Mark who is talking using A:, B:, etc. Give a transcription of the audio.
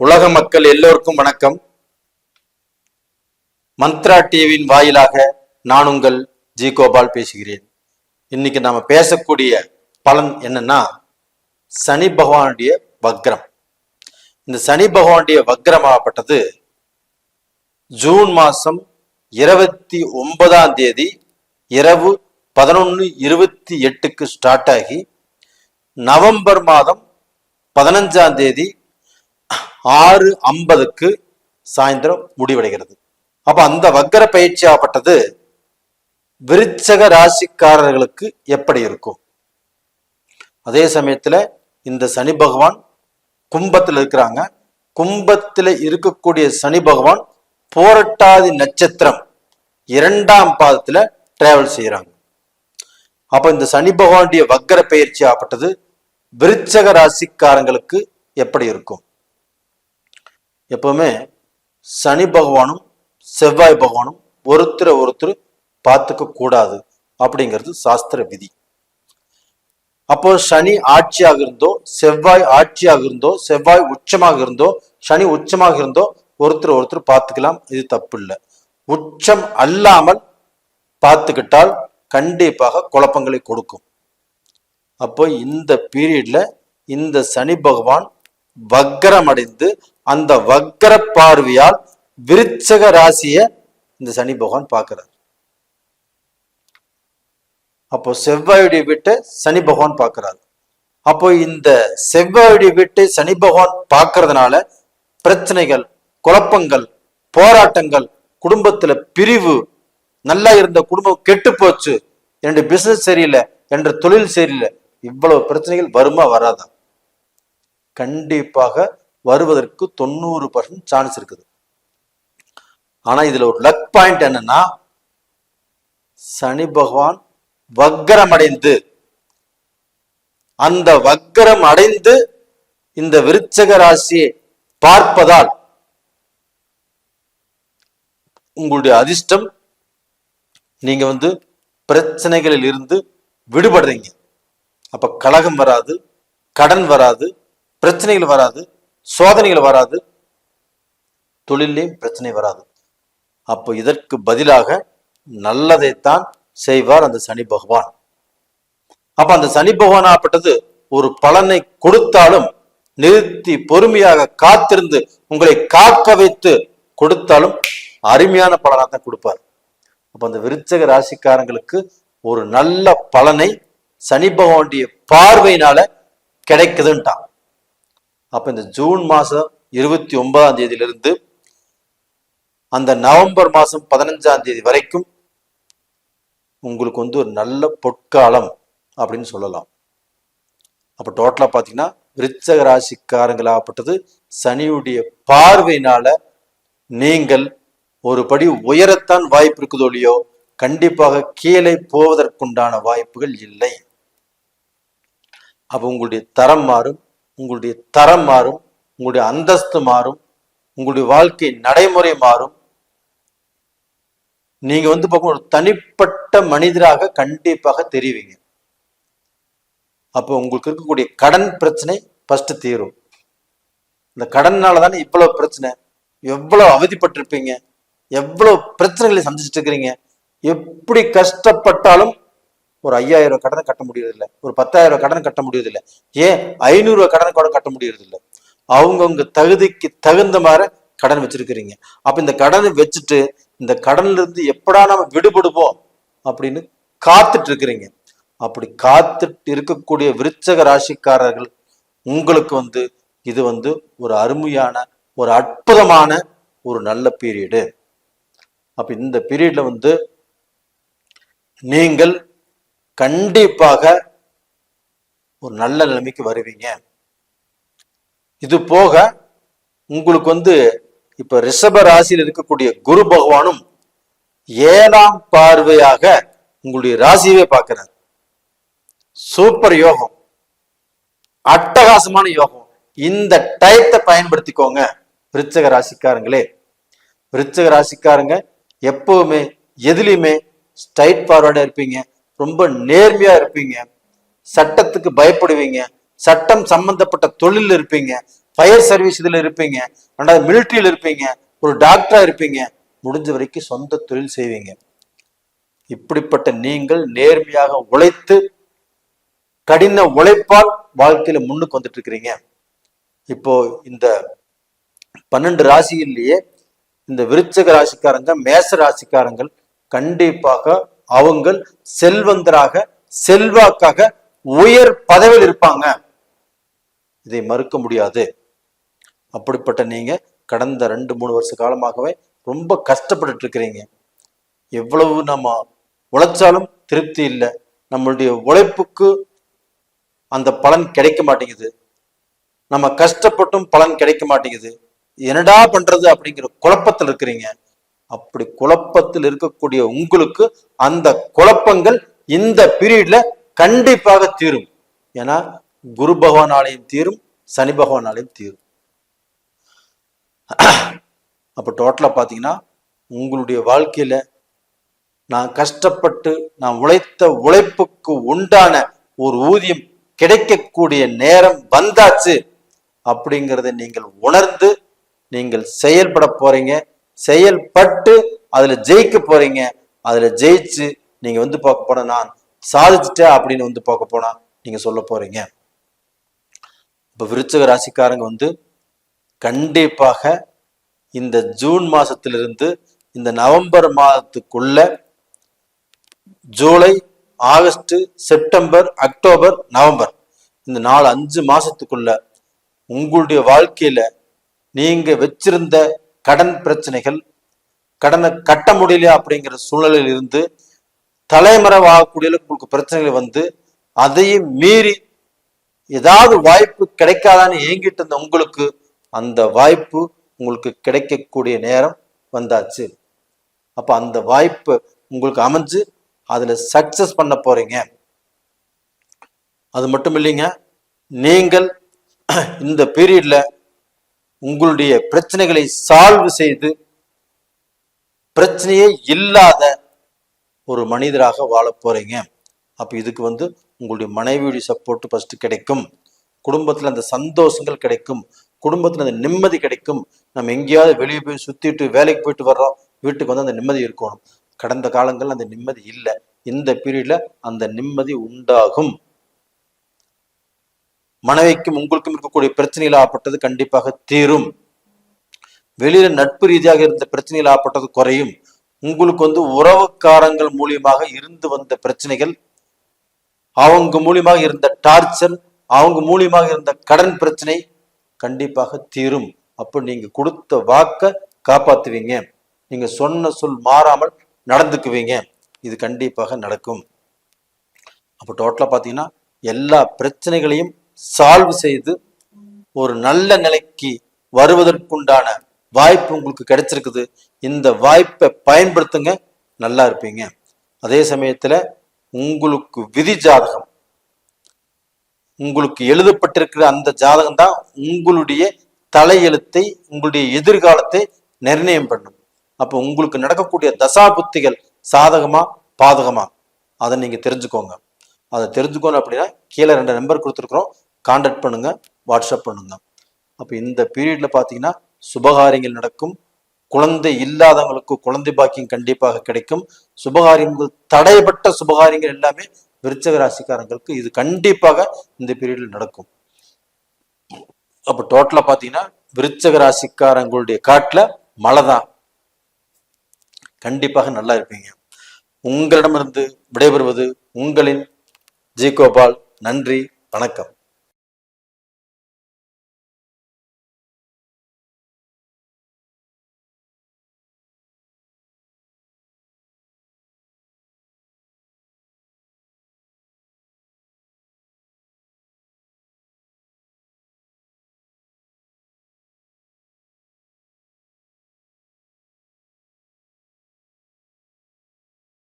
A: உலக மக்கள் எல்லோருக்கும் வணக்கம். மந்த்ரா டிவியின் வாயிலாக நான் உங்கள் ஜி கோபால் பேசுகிறேன். இன்னைக்கு நாம பேசக்கூடிய பலன் என்னன்னா சனி பகவானுடைய வக்ரம். இந்த சனி பகவானுடைய வக்ரமாகப்பட்டது ஜூன் மாசம் இருபத்தி ஒன்பதாம் தேதி இரவு பதினொன்று இருபத்தி எட்டுக்கு ஸ்டார்ட் ஆகி நவம்பர் மாதம் பதினஞ்சாம் தேதி ஆறு ஐம்பதுக்கு சாயந்தரம் முடிவடைகிறது. அப்ப அந்த வக்கர பயிற்சியாகப்பட்டது விருச்சக ராசிக்காரர்களுக்கு எப்படி இருக்கும்? அதே சமயத்துல இந்த சனி பகவான் கும்பத்தில் இருக்கிறாங்க. கும்பத்தில் இருக்கக்கூடிய சனி பகவான் போரட்டாதி நட்சத்திரம் இரண்டாம் பாதத்துல டிராவல் செய்யறாங்க அப்ப இந்த சனி பகவானுடைய வக்கர பயிற்சி ஆகப்பட்டது விருச்சக ராசிக்காரங்களுக்கு எப்படி இருக்கும்? எப்பவுமே சனி பகவானும் செவ்வாய் பகவானும் ஒருத்தரை ஒருத்தர் பார்த்துக்க கூடாது அப்படிங்கிறது சாஸ்திர விதி. அப்போ சனி ஆட்சியாக இருந்தோ செவ்வாய் ஆட்சியாக இருந்தோ செவ்வாய் உச்சமாக இருந்தோ சனி உச்சமாக இருந்தோ ஒருத்தர் ஒருத்தர் பார்த்துக்கலாம் இது தப்பு இல்லை உச்சம் அல்லாமல் பார்த்துக்கிட்டால் கண்டிப்பாக குழப்பங்களை கொடுக்கும். அப்போ இந்த பீரியட்ல இந்த சனி பகவான் வக்கரமடைந்து அந்த வக்கர பார்வையால் விருச்சக ராசிய இந்த சனி பகவான் பார்க்கிறார். அப்போ செவ்வாயுடைய வீட்டை சனி பகவான் பார்க்கிறார். அப்போ இந்த செவ்வாயுடைய வீட்டை சனி பகவான் பார்க்கறதுனால பிரச்சனைகள் குழப்பங்கள் போராட்டங்கள் குடும்பத்துல பிரிவு நல்லா இருந்த குடும்பம் கெட்டு போச்சு என்னுடைய பிசினஸ் சரியில்லை என்ற தொழில் சரியில்லை இவ்வளவு பிரச்சனைகள் வருமா வராதா? கண்டிப்பாக வருவதற்கு தொண்ணூறு பர்சன்ட் சான்ஸ் இருக்குது. ஆனா இதுல ஒரு லக் பாயிண்ட் என்னன்னா சனி பகவான் வக்கரம் அடைந்து அந்த வக்கரம் அடைந்து இந்த விருச்சக ராசியை பார்ப்பதால் உங்களுடைய அதிர்ஷ்டம் நீங்க வந்து பிரச்சனைகளில் இருந்து விடுபடுறீங்க. அப்ப கலகம் வராது கடன் வராது பிரச்சனைகள் வராது சோதனைகள் வராது தொழிலையும் பிரச்சனை வராது. அப்போ இதற்கு பதிலாக நல்லதைத்தான் செய்வார் அந்த சனி பகவான். அப்ப அந்த சனி பகவானாப்பட்டது ஒரு பலனை கொடுத்தாலும் நிறுத்தி பொறுமையாக காத்திருந்து உங்களை காக்க வைத்து கொடுத்தாலும் அருமையான பலனாக தான் கொடுப்பார். அப்ப அந்த விருச்சக ராசிக்காரங்களுக்கு ஒரு நல்ல பலனை சனி பகவானுடைய பார்வையினால கிடைக்குதுன்ட்டான். அப்ப இந்த ஜூன் மாசம் இருபத்தி ஒன்பதாம் தேதியிலிருந்து அந்த நவம்பர் மாசம் பதினஞ்சாம் தேதி வரைக்கும் உங்களுக்கு வந்து ஒரு நல்ல பொற்காலம் அப்படின்னு சொல்லலாம். அப்ப டோட்டலா பாத்தீங்கன்னா விருச்சக ராசிக்காரங்களாகப்பட்டது சனியுடைய பார்வையினால நீங்கள் ஒரு படி உயரத்தான் வாய்ப்பு இருக்குதோ இல்லையோ கண்டிப்பாக கீழே போவதற்குண்டான வாய்ப்புகள் இல்லை. அப்ப உங்களுடைய தரம் மாறும் உங்களுடைய தரம் மாறும் உங்களுடைய அந்தஸ்து மாறும் உங்களுடைய வாழ்க்கை நடைமுறை மாறும். நீங்க வந்து பார்க்கும் ஒரு தனிப்பட்ட மனிதராக கண்டிப்பாக தெரிவிங்க. அப்போ உங்களுக்கு இருக்கக்கூடிய கடன் பிரச்சனை ஃபர்ஸ்ட் தீரும். இந்த கடன்னால தானே இவ்வளவு பிரச்சனை எவ்வளவு அவதிப்பட்டிருப்பீங்க எவ்வளவு பிரச்சனைகளை சந்திச்சுட்டு இருக்கிறீங்க எப்படி கஷ்டப்பட்டாலும் ஒரு ஐயாயிரம் கடனை கட்ட முடியறதில்ல. ஒரு பத்தாயிரம் ரூபாய் கடனை கட்ட முடியறதில்ல. ஏன்? ஐநூறு கடனை கூட கட்ட முடியறதில்ல. அவங்கவுங்க தகுதிக்கு தகுந்த மாதிரி கடன் வச்சிருக்கிறீங்க. அப்ப இந்த கடனை வச்சுட்டு இந்த கடன்ல இருந்து எப்படா நம்ம விடுபடுவோம் அப்படின்னு காத்துட்டு இருக்கிறீங்க. அப்படி காத்துட்டு இருக்கக்கூடிய விருச்சக ராசிக்காரர்கள் உங்களுக்கு வந்து இது வந்து ஒரு அருமையான ஒரு அற்புதமான ஒரு நல்ல பீரியடு அப்ப இந்த பீரியட்ல வந்து நீங்கள் கண்டிப்பாக ஒரு நல்ல நிலைமைக்கு வருவீங்க. இது போக உங்களுக்கு வந்து இப்ப ரிஷப ராசியில் இருக்கக்கூடிய குரு பகவானும் ஏழாம் பார்வையாக உங்களுடைய ராசியவே பார்க்கிறார். சூப்பர் யோகம். அட்டகாசமான யோகம். இந்த டயத்தை பயன்படுத்திக்கோங்க விருச்சக ராசிக்காரங்களே. விருச்சக ராசிக்காரங்க எப்பவுமே எதுலையுமே ஸ்ட்ரைட் ஃபார்வர்டா இருப்பீங்க. ரொம்ப நேர்மையா இருப்பீங்க. சட்டத்துக்கு பயப்படுவீங்க. சட்டம் சம்பந்தப்பட்ட தொழில் இருப்பீங்க. ஃபயர் சர்வீஸ் இதுல இருப்பீங்க. ரெண்டாவது மிலிட்ரியில் இருப்பீங்க. ஒரு டாக்டரா இருப்பீங்க. முடிஞ்ச வரைக்கும் சொந்த தொழில் செய்வீங்க. இப்படிப்பட்ட நீங்கள் நேர்மையாக உழைத்து கடின உழைப்பால் வாழ்க்கையில முன்னுக்கு வந்துட்டு இருக்கிறீங்க. இப்போ இந்த பன்னெண்டு ராசியிலேயே இந்த விருச்சக ராசிக்காரங்க மேச ராசிக்காரங்கள் கண்டிப்பாக அவங்க செல்வந்தராக செல்வாக்காக உயர் பதவியில் இருப்பாங்க. இதை மறுக்க முடியாது. அப்படிப்பட்ட நீங்க கடந்த ரெண்டு மூணு வருஷ காலமாகவே ரொம்ப கஷ்டப்பட்டுட்டு இருக்கிறீங்க. எவ்வளவு நம்ம உழைச்சாலும் திருப்தி இல்லை. நம்மளுடைய உழைப்புக்கு அந்த பலன் கிடைக்க மாட்டேங்குது. நம்ம கஷ்டப்பட்டும் பலன் கிடைக்க மாட்டேங்குது. என்னடா பண்றது அப்படிங்கிற குழப்பத்தில் இருக்கிறீங்க. அப்படி குழப்பத்தில் இருக்கக்கூடிய உங்களுக்கு அந்த குழப்பங்கள் இந்த பீரியட்ல கண்டிப்பாக தீரும். ஏன்னா குரு பகவானாலையும் தீரும் சனி பகவானாலையும் தீரும். அப்போ டோட்டலாக பார்த்தீங்கன்னா உங்களுடைய வாழ்க்கையில நான் கஷ்டப்பட்டு நான் உழைத்த உழைப்புக்கு உண்டான ஒரு ஊதியம் கிடைக்கக்கூடிய நேரம் வந்தாச்சு அப்படிங்கிறத நீங்கள் உணர்ந்து நீங்கள் செயல்பட போறீங்க. செயல்பட்டு அதுல ஜெயிக்க போறீங்க. அதுல ஜெயிச்சு நீங்க வந்து பார்க்க போனா நான் சாதிச்சுட்டேன் அப்படின்னு வந்து பார்க்க போனா நீங்க சொல்ல போறீங்க. இப்ப விருச்சக ராசிக்காரங்க வந்து கண்டிப்பாக இந்த ஜூன் மாசத்திலிருந்து இந்த நவம்பர் மாதத்துக்குள்ள July August September October November இந்த நாலு அஞ்சு மாசத்துக்குள்ள உங்களுடைய வாழ்க்கையில நீங்க வச்சிருந்த கடன் பிரச்சனைகள் கடனை கட்ட முடியல அப்படிங்கிற சூழ்நிலையில் இருந்து தலைமறைவாகக்கூடிய உங்களுக்கு பிரச்சனைகள் வந்து அதையும் மீறி ஏதாவது வாய்ப்பு கிடைக்காதான்னு ஏங்கிட்டு இருந்த உங்களுக்கு அந்த வாய்ப்பு உங்களுக்கு கிடைக்கக்கூடிய நேரம் வந்தாச்சு. அப்ப அந்த வாய்ப்பு உங்களுக்கு அமைஞ்சு அதுல சக்சஸ் பண்ண போறீங்க. அது மட்டும் இல்லைங்க நீங்கள் இந்த பீரியட்ல உங்களுடைய பிரச்சனைகளை சால்வ் செய்து பிரச்சனையே இல்லாத ஒரு மனிதராக வாழ போறீங்க. அப்போ இதுக்கு வந்து உங்களுடைய மனைவியுடைய சப்போர்ட் ஃபர்ஸ்ட் கிடைக்கும். குடும்பத்தில் அந்த சந்தோஷங்கள் கிடைக்கும். குடும்பத்தில் அந்த நிம்மதி கிடைக்கும். நம்ம எங்கேயாவது வெளியே போய் சுற்றிட்டு வேலைக்கு போயிட்டு வர்றோம் வீட்டுக்கு வந்து அந்த நிம்மதி இருக்கணும். கடந்த காலங்களில் அந்த நிம்மதி இல்லை. இந்த பீரியடில் அந்த நிம்மதி உண்டாகும். மனைவிக்கும் உங்களுக்கும் இருக்கக்கூடிய பிரச்சனைகள் ஆப்பட்டது கண்டிப்பாக தீரும். வெளியில நட்பு ரீதியாக இருந்த பிரச்சனைகள் ஆப்பட்டது குறையும். உங்களுக்கு வந்து உறவுக்காரங்கள் மூலியமாக இருந்து வந்த பிரச்சனைகள் அவங்க மூலியமாக இருந்த டார்ச்சர் அவங்க மூலியமாக இருந்த கடன் பிரச்சனை கண்டிப்பாக தீரும். அப்போ நீங்க கொடுத்த வாக்க காப்பாத்துவீங்க. நீங்க சொன்ன சொல் மாறாமல் நடந்துக்குவீங்க. இது கண்டிப்பாக நடக்கும். அப்போ டோட்டலா பாத்தீங்கன்னா எல்லா பிரச்சனைகளையும் சால்வ் செய்து ஒரு நல்ல நிலைக்கு வருவதற்குண்டான வாய்ப்பு உங்களுக்கு கிடைச்சிருக்குது. இந்த வாய்ப்பை பயன்படுத்துங்க நல்லா இருப்பீங்க. அதே சமயத்துல உங்களுக்கு விதி ஜாதகம் உங்களுக்கு எழுதப்பட்டிருக்கிற அந்த ஜாதகம் தான் உங்களுடைய தலையெழுத்தை உங்களுடைய எதிர்காலத்தை நிர்ணயம் பண்ணும். அப்போ உங்களுக்கு நடக்கக்கூடிய தசா புத்திகள் சாதகமா பாதகமா? அதை நீங்க தெரிஞ்சுக்கோங்க. அதை தெரிஞ்சுக்கணும் அப்படின்னா கீழே ரெண்டு நம்பர் கொடுத்துருக்குறோம். கான்டாக்ட் பண்ணுங்க வாட்ஸ்அப் பண்ணுங்க. அப்போ இந்த பீரியட்ல பார்த்தீங்கன்னா சுபகாரியங்கள் நடக்கும். குழந்தை இல்லாதவங்களுக்கு குழந்தை பாக்கியம் கண்டிப்பாக கிடைக்கும். சுபகாரியங்கள் தடைப்பட்ட சுபகாரியங்கள் எல்லாமே விருச்சக ராசிக்காரங்களுக்கு இது கண்டிப்பாக இந்த பீரியடில் நடக்கும். அப்போ டோட்டலா பார்த்தீங்கன்னா விருச்சக ராசிக்காரங்களுடைய காட்டுல மழை தான். கண்டிப்பாக நல்லா இருப்பீங்க. உங்களிடமிருந்து விடைபெறுவது உங்களின் ஜி கோபால். நன்றி வணக்கம்.